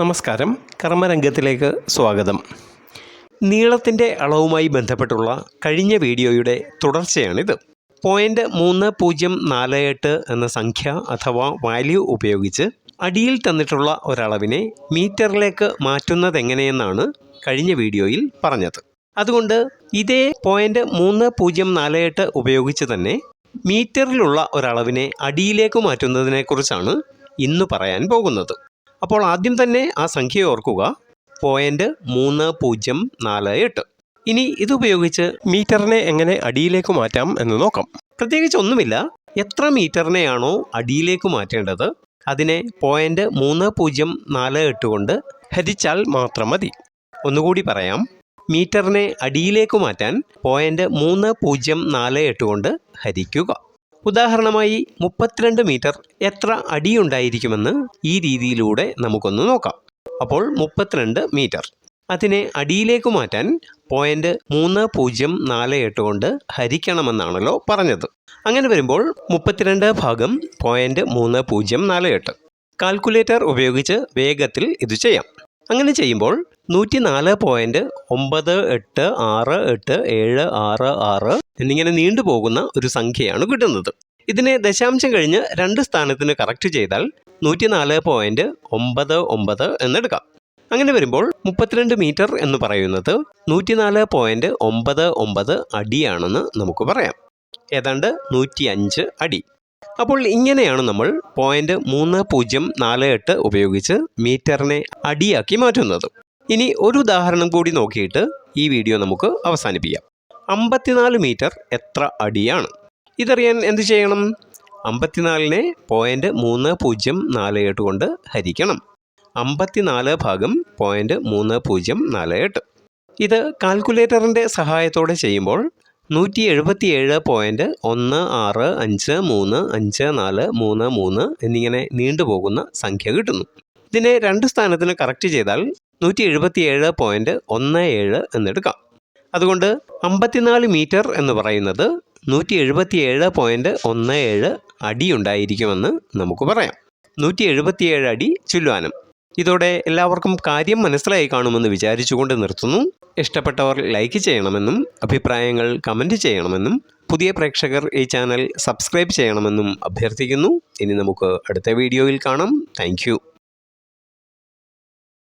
നമസ്കാരം. കർമ്മരംഗത്തിലേക്ക് സ്വാഗതം. നീളത്തിന്റെ അളവുമായി ബന്ധപ്പെട്ടുള്ള കഴിഞ്ഞ വീഡിയോയുടെ തുടർച്ചയാണിത്. പോയിന്റ് മൂന്ന് പൂജ്യം നാല് എട്ട് എന്ന സംഖ്യ അഥവാ വാല്യൂ ഉപയോഗിച്ച് അടിയിൽ തന്നിട്ടുള്ള ഒരളവിനെ മീറ്ററിലേക്ക് മാറ്റുന്നതെങ്ങനെയെന്നാണ് കഴിഞ്ഞ വീഡിയോയിൽ പറഞ്ഞത്. അതുകൊണ്ട് ഇതേ പോയിന്റ് മൂന്ന് പൂജ്യം നാല് എട്ട് ഉപയോഗിച്ച് തന്നെ മീറ്ററിലുള്ള ഒരളവിനെ അടിയിലേക്ക് മാറ്റുന്നതിനെക്കുറിച്ചാണ് ഇന്ന് പറയാൻ പോകുന്നത്. അപ്പോൾ ആദ്യം തന്നെ ആ സംഖ്യ ഓർക്കുക. പോയിന്റ് മൂന്ന് പൂജ്യം നാല് എട്ട്. ഇനി ഇതുപയോഗിച്ച് മീറ്ററിനെ എങ്ങനെ അടിയിലേക്ക് മാറ്റാം എന്ന് നോക്കാം. പ്രത്യേകിച്ച് ഒന്നുമില്ല. എത്ര മീറ്ററിനെയാണോ അടിയിലേക്ക് മാറ്റേണ്ടത് അതിനെ പോയിന്റ് മൂന്ന് പൂജ്യം നാല് എട്ട് കൊണ്ട് ഹരിച്ചാൽ മാത്രം മതി. ഒന്നുകൂടി പറയാം. മീറ്ററിനെ അടിയിലേക്ക് മാറ്റാൻ പോയിന്റ് മൂന്ന് പൂജ്യം നാല് എട്ട് കൊണ്ട് ഹരിക്കുക. ഉദാഹരണമായി മുപ്പത്തിരണ്ട് മീറ്റർ എത്ര അടിയുണ്ടായിരിക്കുമെന്ന് ഈ രീതിയിലൂടെ നമുക്കൊന്ന് നോക്കാം. അപ്പോൾ മുപ്പത്തിരണ്ട് മീറ്റർ. അതിനെ അടിയിലേക്ക് മാറ്റാൻ പോയിന്റ് മൂന്ന് പൂജ്യം നാല് എട്ട് കൊണ്ട് ഹരിക്കണമെന്നാണല്ലോ പറഞ്ഞത്. അങ്ങനെ വരുമ്പോൾ മുപ്പത്തിരണ്ട് ഭാഗം പോയിന്റ് മൂന്ന് പൂജ്യം നാല് എട്ട്. കാൽക്കുലേറ്റർ ഉപയോഗിച്ച് വേഗത്തിൽ ഇത് ചെയ്യാം. അങ്ങനെ ചെയ്യുമ്പോൾ നൂറ്റി നാല് പോയിന്റ് ഒമ്പത് എട്ട് ആറ് എട്ട് ഏഴ് ആറ് ആറ് എന്നിങ്ങനെ നീണ്ടുപോകുന്ന ഒരു സംഖ്യയാണ് കിട്ടുന്നത്. ഇതിനെ ദശാംശം കഴിഞ്ഞ് രണ്ട് സ്ഥാനത്തിന് കറക്റ്റ് ചെയ്താൽ നൂറ്റി നാല് പോയിന്റ് ഒമ്പത് ഒമ്പത് എന്നെടുക്കാം. അങ്ങനെ വരുമ്പോൾ മുപ്പത്തിരണ്ട് മീറ്റർ എന്ന് പറയുന്നത് നൂറ്റിനാല് പോയിന്റ് ഒമ്പത് ഒമ്പത് അടിയാണെന്ന് നമുക്ക് പറയാം. ഏതാണ്ട് നൂറ്റി അഞ്ച് അടി. അപ്പോൾ ഇങ്ങനെയാണ് നമ്മൾ പോയിന്റ് മൂന്ന് പൂജ്യം നാല് എട്ട് ഉപയോഗിച്ച് മീറ്ററിനെ അടിയാക്കി മാറ്റുന്നത്. ഇനി ഒരു ഉദാഹരണം കൂടി നോക്കിയിട്ട് ഈ വീഡിയോ നമുക്ക് അവസാനിപ്പിക്കാം. അമ്പത്തിനാല് മീറ്റർ എത്ര അടിയാണ്? ഇതറിയാൻ എന്ത് ചെയ്യണം? അമ്പത്തിനാലിനെ പോയിന്റ് മൂന്ന് പൂജ്യം നാല് എട്ട് കൊണ്ട് ഹരിക്കണം. അമ്പത്തിനാല് ഭാഗം പോയിന്റ് മൂന്ന് പൂജ്യം നാല് എട്ട്. ഇത് കാൽക്കുലേറ്ററിന്റെ സഹായത്തോടെ ചെയ്യുമ്പോൾ നൂറ്റി എഴുപത്തിയേഴ് പോയിന്റ് ഒന്ന് ആറ് അഞ്ച് മൂന്ന് അഞ്ച് നാല് മൂന്ന് മൂന്ന് എന്നിങ്ങനെ നീണ്ടുപോകുന്ന സംഖ്യ കിട്ടുന്നു. ഇതിനെ രണ്ട് സ്ഥാനത്തിന് കറക്റ്റ് ചെയ്താൽ നൂറ്റി എഴുപത്തിയേഴ് പോയിന്റ് ഒന്ന് ഏഴ് എന്നെടുക്കാം. അതുകൊണ്ട് അമ്പത്തിനാല് മീറ്റർ എന്ന് പറയുന്നത് നൂറ്റി എഴുപത്തിയേഴ് പോയിന്റ് ഒന്ന് ഏഴ് അടി ഉണ്ടായിരിക്കുമെന്ന് നമുക്ക് പറയാം. നൂറ്റി എഴുപത്തിയേഴ് അടി ചുല്ലുവാനം. ഇതോടെ എല്ലാവർക്കും കാര്യം മനസ്സിലായി കാണുമെന്ന് വിചാരിച്ചുകൊണ്ട് നിർത്തുന്നു. ഇഷ്ടപ്പെട്ടവർ ലൈക്ക് ചെയ്യണമെന്നും അഭിപ്രായങ്ങൾ കമന്റ് ചെയ്യണമെന്നും പുതിയ പ്രേക്ഷകർ ഈ ചാനൽ സബ്സ്ക്രൈബ് ചെയ്യണമെന്നും അഭ്യർത്ഥിക്കുന്നു. ഇനി നമുക്ക് അടുത്ത വീഡിയോയിൽ കാണാം. താങ്ക്